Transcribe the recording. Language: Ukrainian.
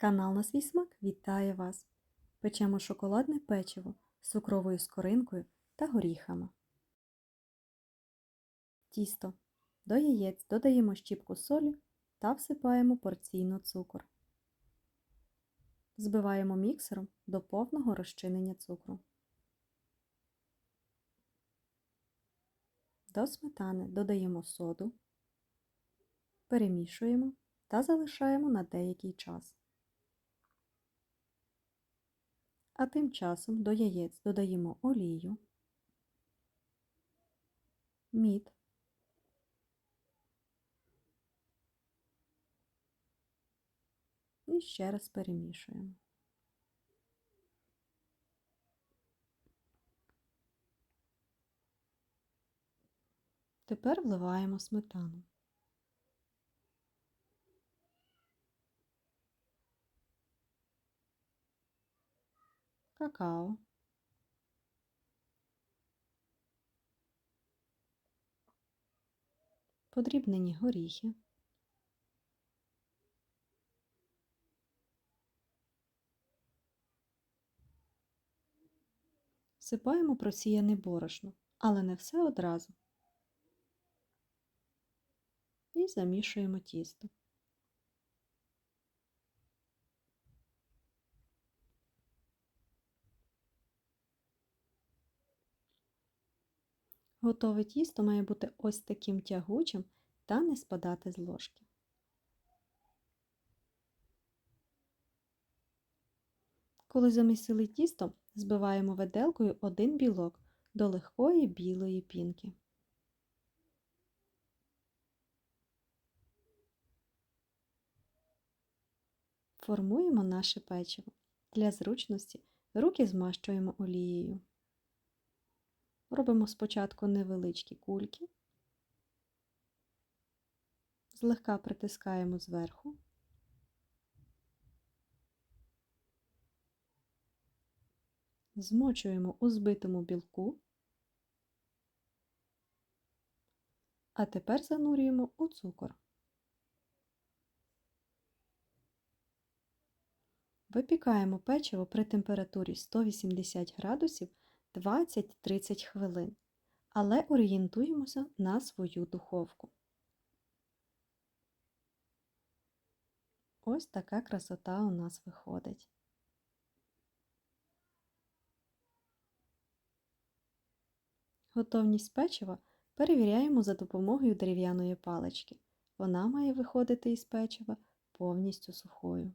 Канал на свій смак вітає вас! Печемо шоколадне печиво з цукровою скоринкою та горіхами. Тісто. До яєць додаємо щіпку солі та всипаємо порційно цукор. Збиваємо міксером до повного розчинення цукру. До сметани додаємо соду, перемішуємо та залишаємо на деякий час. А тим часом до яєць додаємо олію, мід, і ще раз перемішуємо. Тепер вливаємо сметану. Какао. Подрібнені горіхи. Всипаємо просіяне борошно, але не все одразу. І замішуємо тісто. Готове тісто має бути ось таким тягучим та не спадати з ложки. Коли замісили тісто, збиваємо виделкою один білок до легкої білої пінки. Формуємо наше печиво. Для зручності руки змащуємо олією. Робимо спочатку невеличкі кульки, злегка притискаємо зверху, змочуємо у збитому білку, а тепер занурюємо у цукор. Випікаємо печиво при температурі 180 градусів 20-30 хвилин, але орієнтуємося на свою духовку. Ось така красота у нас виходить. Готовність печива перевіряємо за допомогою дерев'яної палички. Вона має виходити із печива повністю сухою.